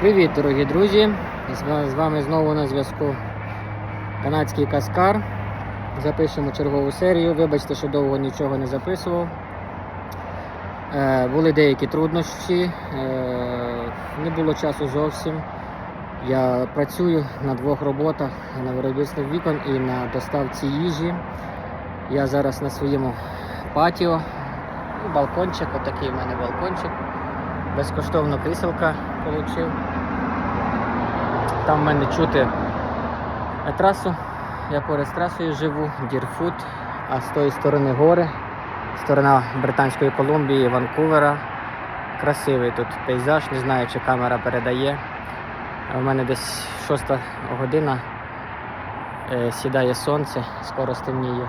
Привіт, дорогі друзі! З вами знову на зв'язку канадський каскар. Запишемо чергову серію. Вибачте, що довго нічого не записував. Е, були деякі труднощі, е, не було часу зовсім. Я працюю на двох роботах на виробництві вікон і на доставці їжі. Я зараз на своєму патіо. Ну, Балкончик, отакий в мене балкончик. Безкоштовно кріселка отримав. Там в мене чути трасу. Я поряд з трасою живу, Дірфут, а з тої сторони гори, сторона Британської Колумбії, Ванкувера. Красивий тут пейзаж, не знаю, чи камера передає. У мене десь 6 година е, сідає сонце, скоро стемніє.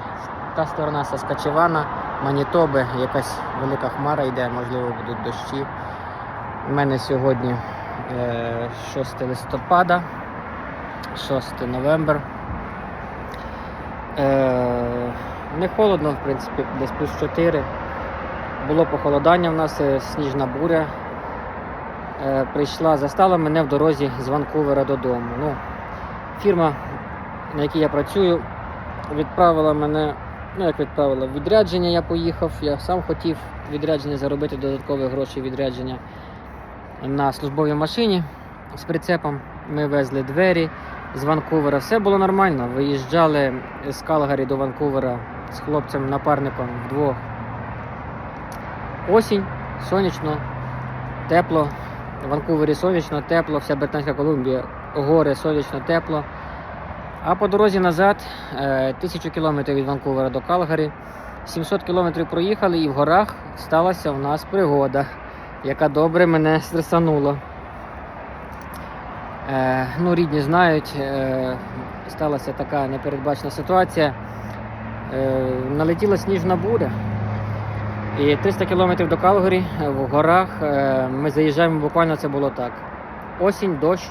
Та сторона Саскачевана, Манітоби, якась велика хмара йде, можливо, будуть дощі. У мене сьогодні е, 6 листопада, 6 новембр. Е, не холодно, в принципі, десь плюс 4. Було похолодання в нас, е, сніжна буря. Е, прийшла, застала мене в дорозі з Ванкувера додому. Ну, фірма, на якій я працюю, відправила мене, ну як відправила, в відрядження я поїхав. Я сам хотів відрядження заробити додаткові гроші відрядження на службовій машині з прицепом. Ми везли двері з Ванкувера. Все було нормально. Виїжджали з Калгарі до Ванкувера з хлопцем-напарником вдвох. Осінь, сонячно, тепло. В Ванкувері сонячно, тепло, вся Британська Колумбія, гори, сонячно, тепло. А по дорозі назад, е, тисячу кілометрів від Ванкувера до Калгарі, 700 кілометрів проїхали і в горах сталася у нас пригода, яка добре мене стресанула. Е, ну, рідні знають, е, сталася така непередбачена ситуація. Е, налетіла сніжна буря. І 300 кілометрів до Калгарі е, в горах е, ми заїжджаємо, буквально це було так. Осінь, дощ.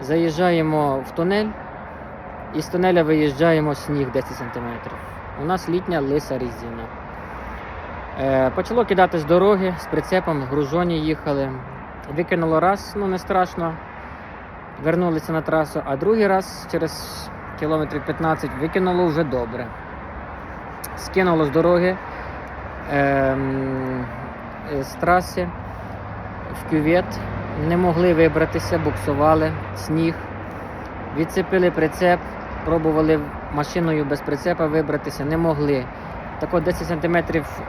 Заїжджаємо в тунель, і з тунеля виїжджаємо сніг 10 см. У нас літня лиса різина. Е, почало кидати з дороги з прицепом, гружоні їхали. Викинуло раз, ну не страшно. Вернулися на трасу, а другий раз через кілометрів 15 викинуло вже добре. Скинуло з дороги ем, е, з траси в кювет. Не могли вибратися, буксували, сніг. Відцепили прицеп, пробували машиною без прицепа вибратися, не могли. Так от 10 см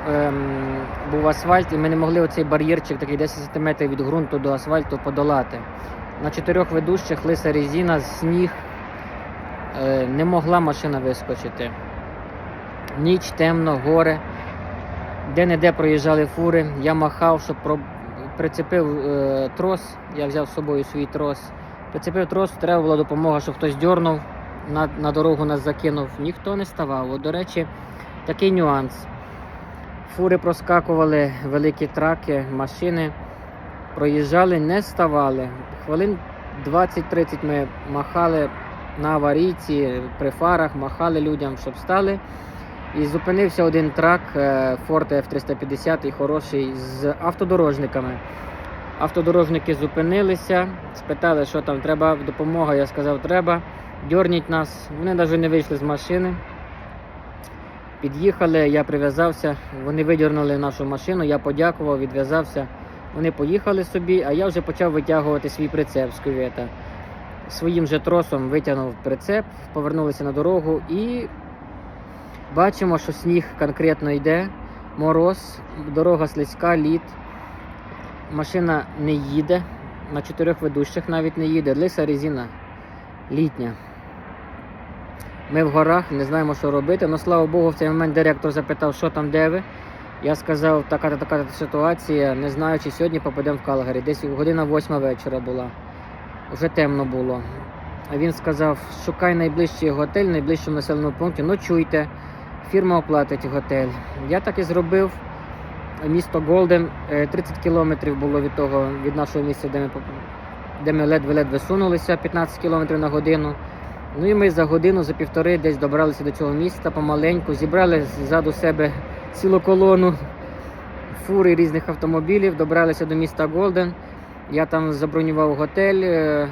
ем, був асфальт, і ми не могли оцей бар'єрчик, такий 10 см від ґрунту до асфальту подолати. На чотирьох ведущих лиса резина, сніг, е, не могла машина вискочити. Ніч, темно, гори. Де-не-де проїжджали фури. Я махав, щоб про... прицепив е, трос. Я взяв з собою свій трос. Прицепив трос, треба була допомога, щоб хтось дьорнув, на, на дорогу нас закинув. Ніхто не ставав. От, до речі, такий нюанс. Фури проскакували, великі траки, машини проїжджали, не ставали. Хвилин 20-30 ми махали на аварійці, при фарах, махали людям, щоб стали. І зупинився один трак е, Ford F350 хороший з автодорожниками. Автодорожники зупинилися, спитали, що там треба допомога. Я сказав, треба. Дьорніть нас. Вони навіть не вийшли з машини. Під'їхали, я прив'язався, вони видірнули нашу машину, я подякував, відв'язався. Вони поїхали собі, а я вже почав витягувати свій прицеп з кювета. Своїм же тросом витягнув прицеп, повернулися на дорогу і бачимо, що сніг конкретно йде, мороз, дорога слизька, лід. Машина не їде, на чотирьох ведущих навіть не їде. Лиса резина літня. Ми в горах, не знаємо, що робити. але слава Богу, в цей момент директор запитав, що там, де ви. Я сказав, така-то така ситуація, не знаю, чи сьогодні попадемо в Калгарі. Десь година восьма вечора була. Вже темно було. А він сказав, шукай найближчий готель, найближчому населеному пункті, ночуйте, фірма оплатить готель. Я так і зробив. Місто Голден, е, 30 кілометрів було від того, від нашого місця, де ми, де ми ледве-ледве сунулися, 15 кілометрів на годину. Ну і ми за годину, за півтори десь добралися до цього міста помаленьку, зібрали ззаду себе цілу колону фури різних автомобілів, добралися до міста Голден. Я там забронював готель е,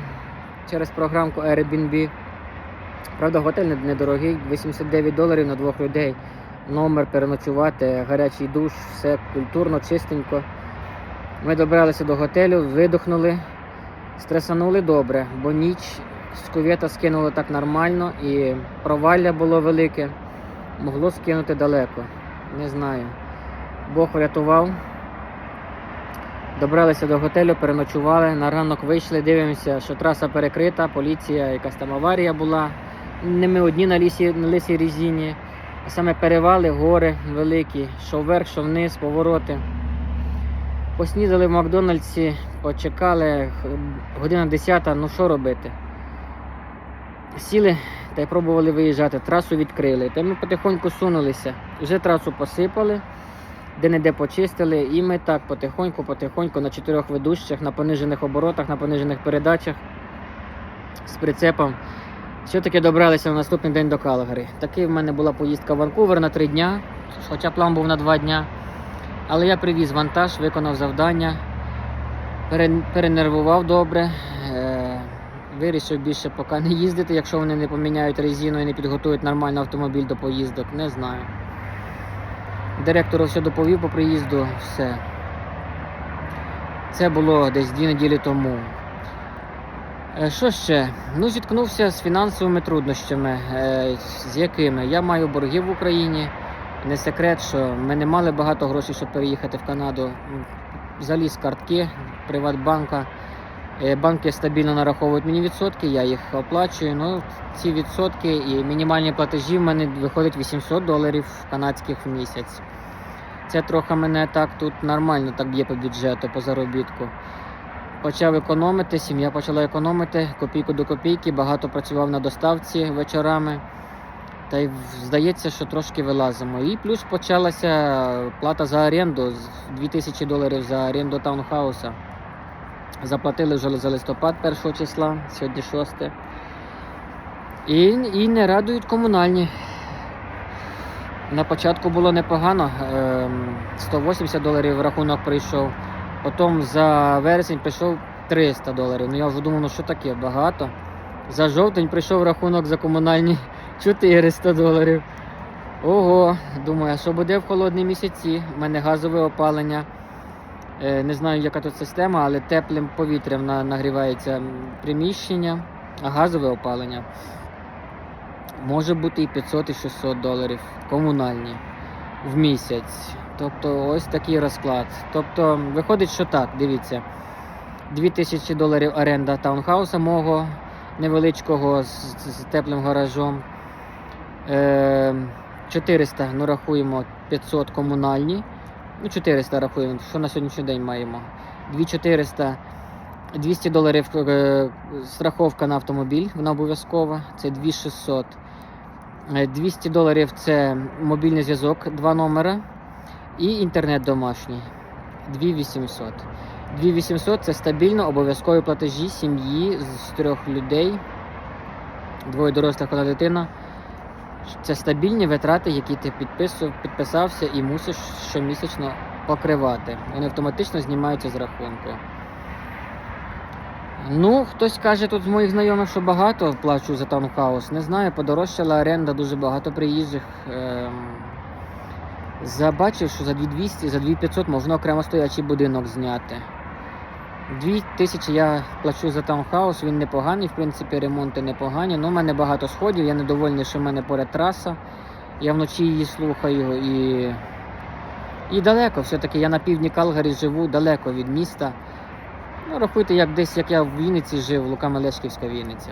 через програмку Airbnb. Правда, готель недорогий, 89 доларів на двох людей. Номер переночувати, гарячий душ, все культурно, чистенько. Ми добралися до готелю, видохнули, стресанули добре, бо ніч з кувета скинуло так нормально і провалля було велике. Могло скинути далеко. Не знаю. Бог врятував. Добралися до готелю, переночували. На ранок вийшли, дивимося, що траса перекрита, поліція, якась там аварія була. Не ми одні на лісі, на лисій різині. А саме перевали, гори великі, що вверх, що вниз, повороти. Поснідали в Макдональдсі, почекали, година 10, ну що робити? Сіли та й пробували виїжджати, трасу відкрили. Та ми потихоньку сунулися. Вже трасу посипали, де-не-де почистили, і ми так потихоньку, потихоньку на чотирьох ведущих, на понижених оборотах, на понижених передачах з прицепом. Все-таки добралися на наступний день до Калгари. Такий в мене була поїздка в Ванкувер на три дня, хоча план був на два дня. Але я привіз вантаж, виконав завдання, перенервував добре. Вирішив більше поки не їздити, якщо вони не поміняють резину і не підготують нормально автомобіль до поїздок, не знаю. Директору все доповів по приїзду, все. Це було десь дві неділі тому. Е, Що ще? Ну, зіткнувся з фінансовими труднощами, е, з якими я маю борги в Україні. Не секрет, що ми не мали багато грошей, щоб переїхати в Канаду. Заліз картки Приватбанка. Е, Банки стабільно нараховують мені відсотки, я їх оплачую. Ну, ці відсотки і мінімальні платежі в мене виходить 800 доларів канадських в місяць. Це трохи мене так тут нормально так б'є по бюджету, по заробітку. Почав економити, сім'я почала економити копійку до копійки, багато працював на доставці вечорами. Та й здається, що трошки вилазимо. І плюс почалася плата за оренду з 2000 доларів за оренду таунхауса. Заплатили вже за листопад 1 числа, сьогодні 6. І, і не радують комунальні. На початку було непогано. ем, 180 доларів рахунок прийшов. Потім за вересень прийшов 300 доларів. Ну я вже думав, ну що таке, багато. За жовтень прийшов рахунок за комунальні 400 доларів. Ого, думаю, а що буде в холодні місяці? У мене газове опалення. Е, Не знаю, яка тут система, але теплим повітрям на- нагрівається приміщення, а газове опалення. Може бути і 500, і 600 доларів комунальні в місяць. Тобто ось такий розклад. Тобто виходить, що так, дивіться. 2000 доларів оренда таунхауса мого невеличкого з, з, теплим гаражом. Е, 400, ну рахуємо 500 комунальні. Ну, 400 рахуємо, що на сьогоднішній день маємо. 2400, 200 доларів е, страховка на автомобіль, вона обов'язкова. Це 2600. Е, 200 доларів це мобільний зв'язок, два номера. І інтернет домашній. 2800. 2800 це стабільно обов'язкові платежі сім'ї з трьох людей, двоє дорослих одна дитина. Це стабільні витрати, які ти підписав, підписався і мусиш щомісячно покривати. Вони автоматично знімаються з рахунку. Ну, хтось каже тут з моїх знайомих, що багато плачу за таунхаус. Не знаю, подорожчала оренда, дуже багато приїжджих. Ем... Забачив, що за 2200, за 2500 можна окремо стоячий будинок зняти. 2000 я плачу за таунхаус, він непоганий, в принципі, ремонти непогані. Ну, у мене багато сходів, я недовольний, що в мене поряд траса. Я вночі її слухаю і. І далеко, все-таки я на півдні Калгарі живу, далеко від міста. Ну, рахуйте, як десь як я в Вінниці жив, Лука Мелешківська Вінниця.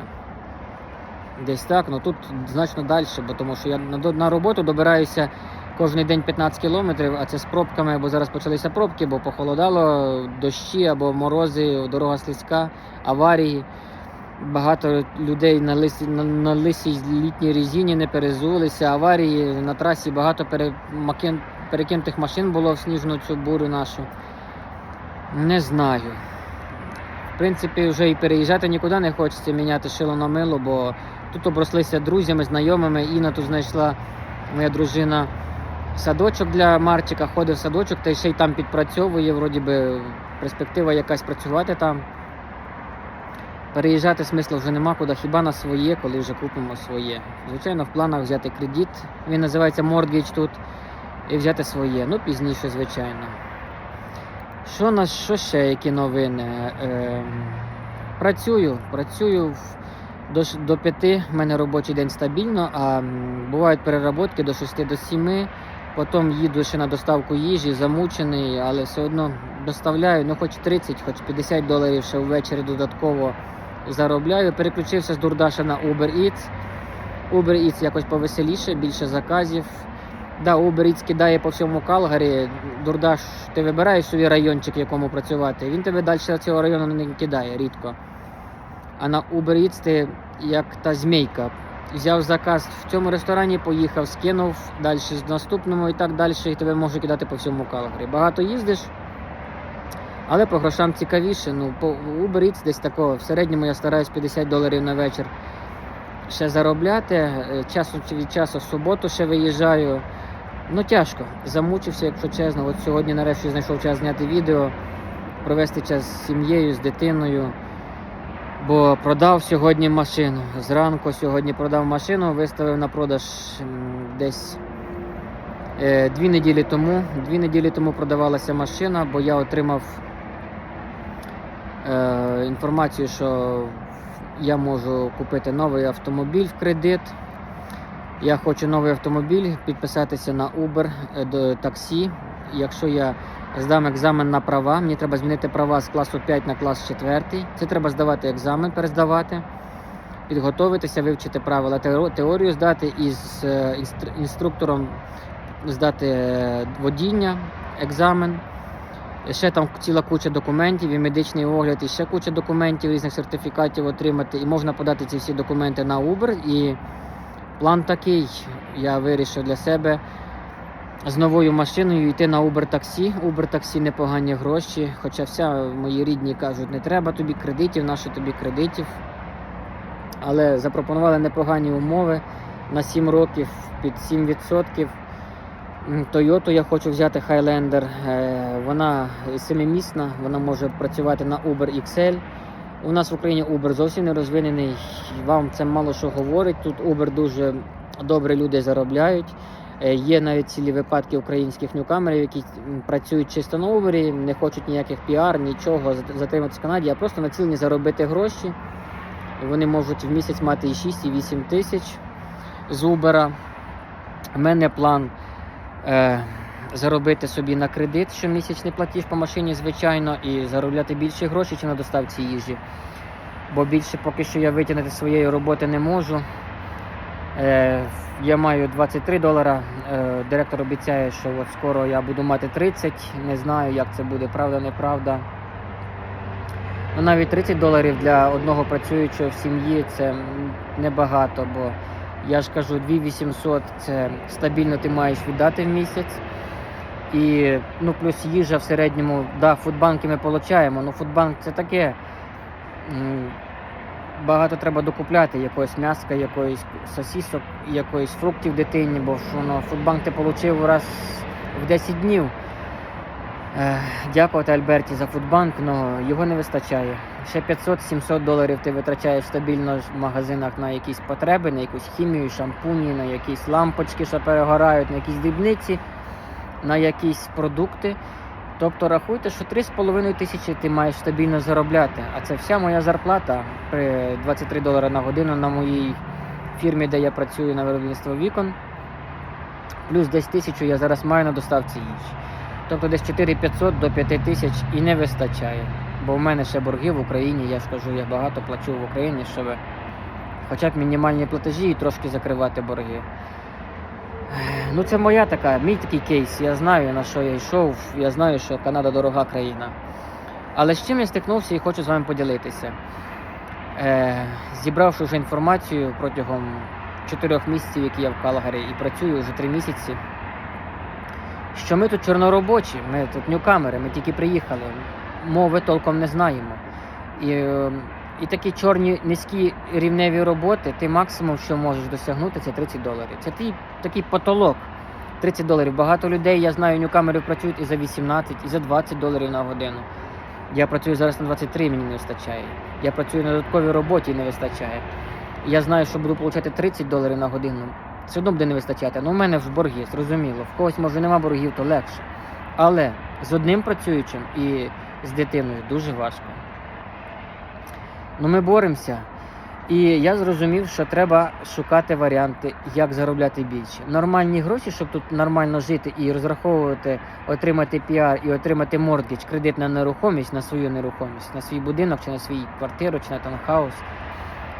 Десь так, ну тут значно далі, бо тому що я на, на роботу добираюся кожен день 15 кілометрів, а це з пробками, бо зараз почалися пробки, бо похолодало, дощі або морози, дорога слизька, аварії. Багато людей на лисі, на, на лисій літній резині не перезулися, аварії на трасі багато пере, макен, перекинутих машин було в сніжну цю бурю нашу. Не знаю. В принципі, вже і переїжджати нікуди не хочеться міняти шило на мило, бо тут оброслися друзями, знайомими. Інна тут знайшла моя дружина садочок для Марчика, ходить в садочок та ще й там підпрацьовує, вроді би перспектива якась працювати там. Переїжджати смислу вже нема куди, хіба на своє, коли вже купимо своє. Звичайно, в планах взяти кредит, він називається Mortgage тут, і взяти своє. Ну, пізніше, звичайно. Що на що ще, які новини? Е, працюю, працюю до, до 5, в мене робочий день стабільно, а бувають переработки до 6 до 7. Потім їду ще на доставку їжі, замучений, але все одно доставляю, ну хоч 30, хоч 50 доларів ще ввечері додатково заробляю. Переключився з Дурдаша на Uber Eats. Uber Eats якось повеселіше, більше заказів. Да, Uber Eats кидає по всьому Калгарі. Дурдаш, ти вибираєш собі райончик, в якому працювати. Він тебе далі цього району не кидає рідко. А на Uber Eats ти як та змійка. Взяв заказ в цьому ресторані, поїхав, скинув далі з наступному і так далі, і тебе може кидати по всьому Калгарі. Багато їздиш, але по грошам цікавіше. Ну, по Uber десь такого. В середньому я стараюсь 50 доларів на вечір ще заробляти. Е, Часу від часу в суботу ще виїжджаю. Ну тяжко. Замучився, якщо чесно. От сьогодні нарешті знайшов час зняти відео, провести час з сім'єю, з дитиною. Бо продав сьогодні машину. Зранку сьогодні продав машину, виставив на продаж десь е, дві неділі тому. Дві неділі тому продавалася машина, бо я отримав е, інформацію, що я можу купити новий автомобіль в кредит. Я хочу новий автомобіль, підписатися на Uber е, до таксі. Якщо я здам екзамен на права, мені треба змінити права з класу 5 на клас 4. Це треба здавати екзамен, перездавати, підготовитися, вивчити правила теорію здати і з е, інструктором здати е, водіння, екзамен. Ще там ціла куча документів, і медичний огляд, і ще куча документів, різних сертифікатів отримати. І можна подати ці всі документи на Uber. І план такий. Я вирішив для себе з новою машиною йти на Uber таксі. Uber таксі непогані гроші. Хоча вся мої рідні кажуть, не треба тобі кредитів, нащо тобі кредитів. Але запропонували непогані умови на 7 років під 7%. М, Toyota я хочу взяти Highlander. Е, Вона семимісна, вона може працювати на Uber XL. У нас в Україні Uber зовсім не розвинений. Вам це мало що говорить. Тут Uber дуже добре люди заробляють. Е, Є навіть цілі випадки українських ньюкамерів, які працюють чисто на Uber, не хочуть ніяких піар, нічого зат- затриматися в Канаді, а просто націлені заробити гроші. Вони можуть в місяць мати і 6, і 8 тисяч з Uber. У мене план е, заробити собі на кредит щомісячний платіж по машині, звичайно, і заробляти більше грошей, чи на доставці їжі. Бо більше поки що я витягнути своєї роботи не можу. Е, я маю 23 долара. Е, директор обіцяє, що от скоро я буду мати 30. Не знаю, як це буде, правда, неправда. Ну, навіть 30 доларів для одного працюючого в сім'ї це небагато, бо я ж кажу, 2800 це стабільно ти маєш віддати в місяць. І ну, плюс їжа в середньому, да, фудбанки ми получаємо, але фудбанк це таке. Багато треба докупляти якогось м'яска, якоїсь сосісок, якоїсь фруктів дитині, бо ну, фудбанк ти отримав раз в 10 днів. Е, Дякувати Альберті за фудбанк, але його не вистачає. Ще 500-700 доларів ти витрачаєш стабільно в магазинах на якісь потреби, на якусь хімію, шампуні, на якісь лампочки, що перегорають, на якісь дрібниці, на якісь продукти. Тобто рахуйте, що 3,5 тисячі ти маєш стабільно заробляти. А це вся моя зарплата при 23 долари на годину на моїй фірмі, де я працюю на виробництво вікон. Плюс десь тисячу я зараз маю на доставці їжі. Тобто десь 4500 до 5000 і не вистачає. Бо в мене ще борги в Україні, я ж кажу, я багато плачу в Україні, щоб хоча б мінімальні платежі і трошки закривати борги. Ну це моя така, мій такий кейс. Я знаю на що я йшов, я знаю, що Канада дорога країна. Але з чим я стикнувся і хочу з вами поділитися. Е, зібравши вже інформацію протягом чотирьох місяців, які я в Калгарі, і працюю вже три місяці що ми тут чорноробочі, ми тут ньюкамери, ми тільки приїхали, мови толком не знаємо. І, е, і такі чорні низькі рівневі роботи, ти максимум, що можеш досягнути, це 30 доларів. Це твій такий потолок. 30 доларів. Багато людей, я знаю, ньюкамерів працюють і за 18, і за 20 доларів на годину. Я працюю зараз на 23, мені не вистачає. Я працюю на додатковій роботі і не вистачає. Я знаю, що буду отримати 30 доларів на годину. Все одно буде не вистачати. Ну, у мене ж борги, зрозуміло. В когось може нема боргів, то легше. Але з одним працюючим і з дитиною дуже важко. Ну, ми боремося. І я зрозумів, що треба шукати варіанти, як заробляти більше. Нормальні гроші, щоб тут нормально жити і розраховувати, отримати піар і отримати мордгідж, кредит на нерухомість, на свою нерухомість, на свій будинок, чи на свою квартиру, чи на таунхаус.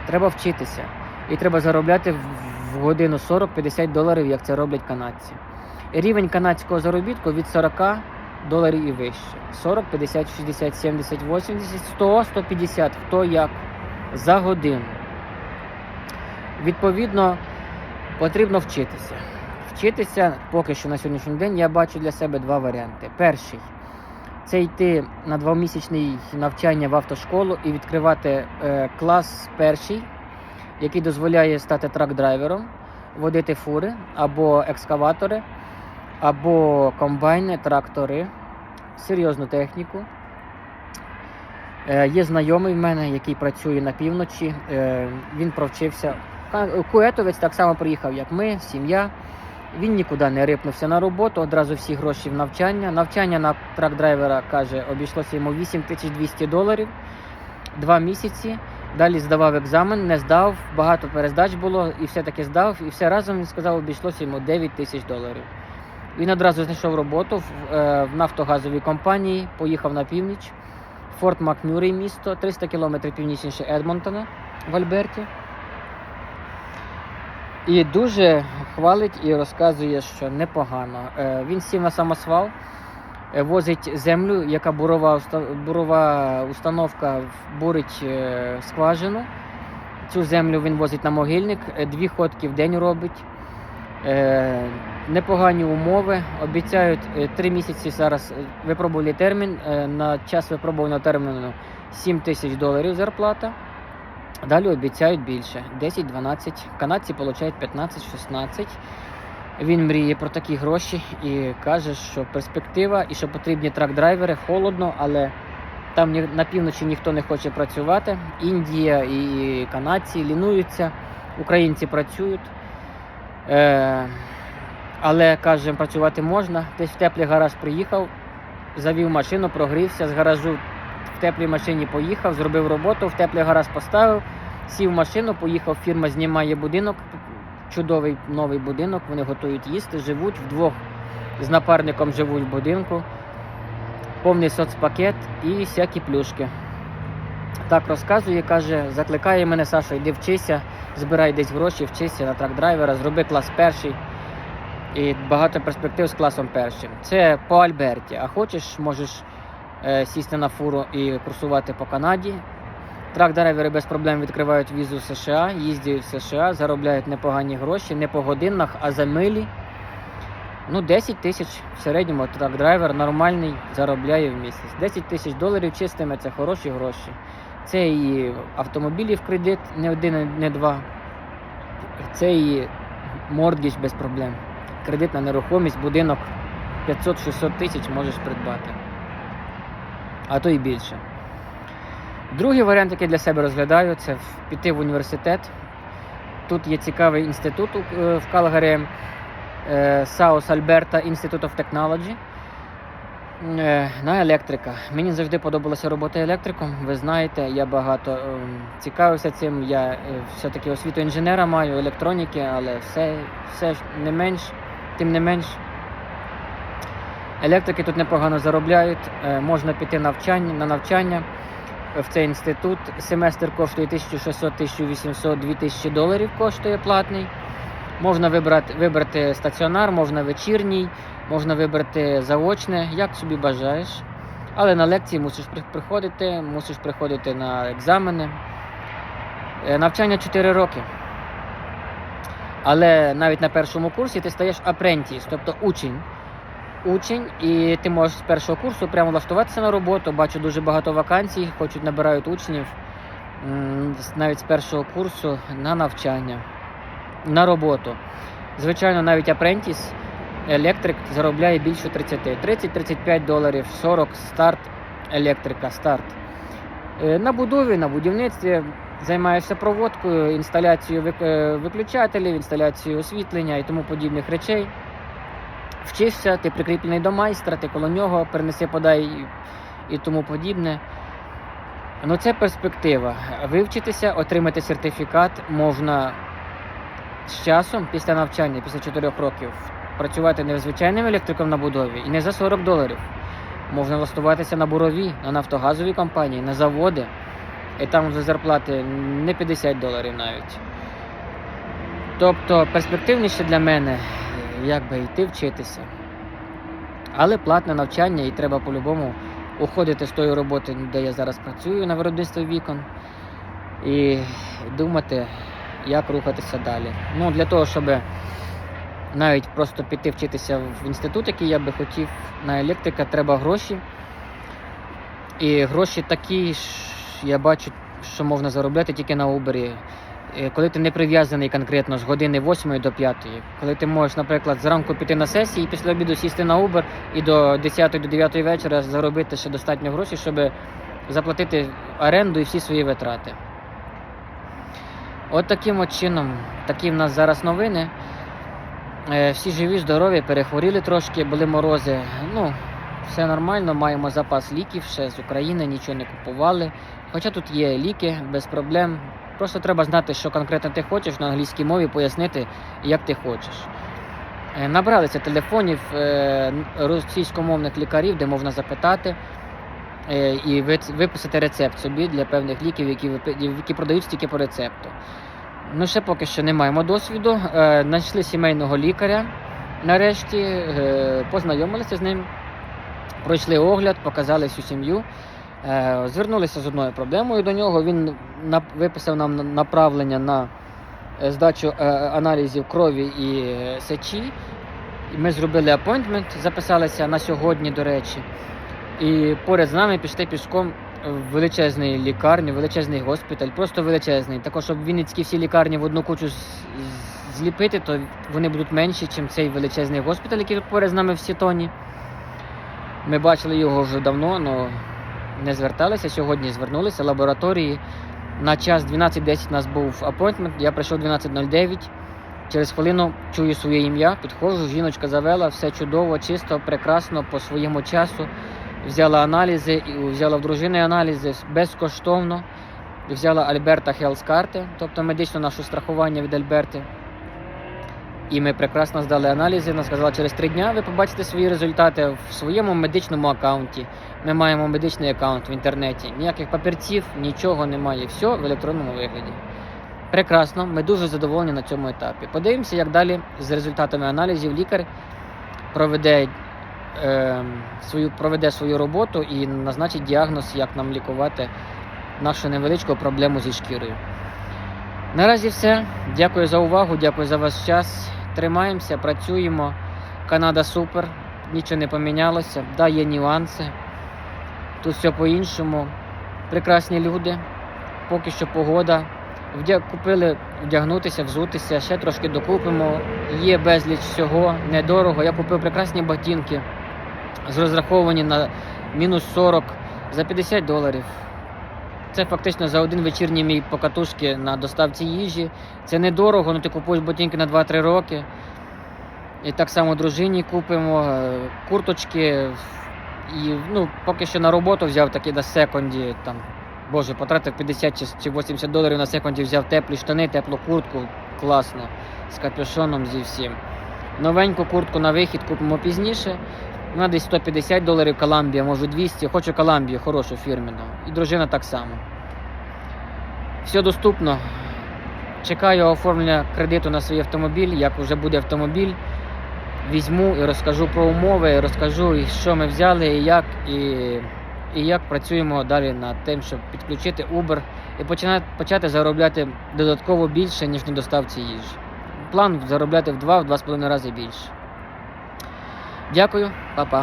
Треба вчитися. І треба заробляти в годину 40-50 доларів, як це роблять канадці. Рівень канадського заробітку від 40 доларів і вище. 40, 50, 60, 70, 80, 100, 150, хто як за годину. Відповідно, потрібно вчитися. Вчитися поки що на сьогоднішній день я бачу для себе два варіанти. Перший це йти на двомісячне навчання в автошколу і відкривати е, клас перший, який дозволяє стати трак-драйвером, водити фури або екскаватори, або комбайни, трактори, серйозну техніку. Е, Є знайомий в мене, який працює на півночі. Е, Він провчився. Куетовець так само приїхав, як ми, сім'я. Він нікуди не рипнувся на роботу, одразу всі гроші в навчання. Навчання на трак-драйвера каже, обійшлося йому 8200 доларів, два місяці. Далі здавав екзамен, не здав, багато перездач було, і все-таки здав. І все разом він сказав, обійшлося йому 9 тисяч доларів. Він одразу знайшов роботу в, е, в нафтогазовій компанії, поїхав на північ. Форт Макмюррей місто, 300 кілометрів північніше Едмонтона в Альберті. І дуже хвалить і розказує, що непогано. Е, Він сів на самосвал, е, возить землю, яка бурова, бурова установка бурить скважину. Цю землю він возить на могильник, дві ходки в день робить. Е, Непогані умови. Обіцяють е, три місяці зараз е, випробувальний термін. На час випробуваного терміну 7 тисяч доларів зарплата. Далі обіцяють більше 10-12. Канадці отримують 15-16. Він мріє про такі гроші і каже, що перспектива і що потрібні трак-драйвери, холодно, але там на півночі ніхто не хоче працювати. Індія і канадці лінуються, українці працюють. Е, але каже, працювати можна. Десь в теплий гараж приїхав, завів машину, прогрівся з гаражу в теплій машині поїхав, зробив роботу, в теплий гараж поставив, сів в машину, поїхав, фірма знімає будинок, чудовий новий будинок, вони готують їсти, живуть вдвох з напарником живуть в будинку, повний соцпакет і всякі плюшки. Так розказує, каже, закликає мене Саша, йди вчися, збирай десь гроші, вчися на трак-драйвера, зроби клас перший. І багато перспектив з класом першим. Це по Альберті. А хочеш, можеш е, сісти на фуру і курсувати по Канаді. Трак-драйвери без проблем відкривають візу в США, їздять в США, заробляють непогані гроші, не по годинах, а за милі. Ну, 10 тисяч в середньому трак-драйвер нормальний заробляє в місяць. 10 тисяч доларів чистими це хороші гроші. Це і автомобілі в кредит, не один, не два. Це і мордгіж без проблем. Кредит на нерухомість, будинок 500-600 тисяч можеш придбати. А то і більше. Другий варіант, який для себе розглядаю, це піти в університет. Тут є цікавий інститут е, в Калгарі е, South Alberta Institute of Technology на електрика. Мені завжди подобалася робота електриком. Ви знаєте, я багато ем, цікавився цим. Я е, все-таки освіту інженера маю, електроніки, але все, все ж не менш, тим не менш. Електрики тут непогано заробляють, е, можна піти навчання, на навчання в цей інститут. Семестр коштує 1600, 1800, 2000 доларів коштує платний. Можна вибрати, вибрати стаціонар, можна вечірній, можна вибрати заочне, як собі бажаєш. Але на лекції мусиш приходити, мусиш приходити на екзамени. Е, Навчання 4 роки. Але навіть на першому курсі ти стаєш апрентіс, тобто учень. Учень, і ти можеш з першого курсу прямо влаштуватися на роботу. Бачу дуже багато вакансій, хочуть набирають учнів навіть з першого курсу на навчання, на роботу. Звичайно, навіть апрентіс, електрик заробляє більше 30, 30-35 доларів, 40 старт електрика, старт. Е, На будові, на будівництві займаєшся проводкою, інсталяцією е, виключателів, інсталяцією освітлення і тому подібних речей. Вчишся, ти прикріплений до майстра, ти коло нього перенеси, подай і, і тому подібне. Ну, це перспектива. Вивчитися, отримати сертифікат можна з часом після навчання, після 4 років, працювати не звичайним електриком на будові і не за 40 доларів. Можна влаштуватися на бурові, на нафтогазові компанії, на заводи. І там вже зарплати не 50 доларів навіть. Тобто перспективніше для мене, як би йти вчитися. Але платне навчання і треба по-любому уходити з тої роботи, де я зараз працюю на виробництві вікон, і думати, як рухатися далі. Ну, для того, щоб навіть просто піти вчитися в інститут, який я би хотів, на електрика треба гроші. І гроші такі я бачу, що можна заробляти тільки на Uber. Е, Коли ти не прив'язаний конкретно з години 8 до 5, коли ти можеш, наприклад, зранку піти на сесії і після обіду сісти на Uber і до 10 до 9 вечора заробити ще достатньо грошей, щоб заплатити оренду і всі свої витрати. От таким от чином, такі в нас зараз новини. Е, Всі живі, здорові, перехворіли трошки, були морози. Ну, все нормально, маємо запас ліків ще з України, нічого не купували. Хоча тут є ліки без проблем. Просто треба знати, що конкретно ти хочеш на англійській мові, пояснити, як ти хочеш. Е, Набралися телефонів е, російськомовних лікарів, де можна запитати і виписати рецепт собі для певних ліків, які, які продаються тільки по рецепту. Ну, ще поки що не маємо досвіду. Е, Знайшли сімейного лікаря нарешті, е, познайомилися з ним, пройшли огляд, показали всю сім'ю. Е, Звернулися з одною проблемою до нього. Він виписав нам направлення на здачу аналізів крові і сечі. Ми зробили апойнтмент, записалися на сьогодні, до речі. І поряд з нами пішли пішком величезний лікарню, величезний госпіталь, просто величезний. Також, щоб Вінницькі всі лікарні в одну кучу зліпити, то вони будуть менші, ніж цей величезний госпіталь, який поряд з нами в Сітоні. Ми бачили його вже давно, але не зверталися. Сьогодні звернулися лабораторії. На час 12.10 у нас був апойнтмент, я прийшов 12.09. Через хвилину чую своє ім'я, підходжу, жіночка завела, все чудово, чисто, прекрасно по своєму часу. Взяла аналізи, взяла в дружини аналізи безкоштовно. Взяла Альберта Хелс карти, тобто медичне наше страхування від Альберти. І ми прекрасно здали аналізи. Вона сказала, через три дня ви побачите свої результати в своєму медичному аккаунті. Ми маємо медичний аккаунт в інтернеті. Ніяких папірців, нічого немає. Все в електронному вигляді. Прекрасно, ми дуже задоволені на цьому етапі. Подивимося, як далі з результатами аналізів лікар проведе, свою, проведе свою роботу і назначить діагноз, як нам лікувати нашу невеличку проблему зі шкірою. Наразі все. Дякую за увагу, дякую за ваш час. Тримаємося, працюємо. Канада супер, нічого не помінялося. Да, є нюанси. Тут все по-іншому. Прекрасні люди. Поки що погода. Вдя... Купили вдягнутися, взутися, ще трошки докупимо. Є безліч всього, недорого. Я купив прекрасні ботинки, розраховані на мінус 40 за 50 доларів. Це фактично за один вечірній мій покатушки на доставці їжі. Це недорого, ну ти купуєш ботинки на 2-3 роки. І так само дружині купимо е, курточки. І ну, поки що на роботу взяв такі на секунді. Там, Боже, потратив 50 чи- чи 80 доларів на секунді, взяв теплі штани, теплу куртку, класно, з капюшоном зі всім. Новеньку куртку на вихід купимо пізніше. Вона десь 150 доларів Коламбія, може 200. Хочу Коламбію, хорошу фірменну. І дружина так само. Все доступно. Чекаю оформлення кредиту на свій автомобіль. Як вже буде автомобіль, візьму і розкажу про умови, розкажу, що ми взяли, і як, і, і як працюємо далі над тим, щоб підключити Uber і починати, почати заробляти додатково більше, ніж на доставці їжі. План заробляти в 2-2,5 рази більше. Дякую, па-па.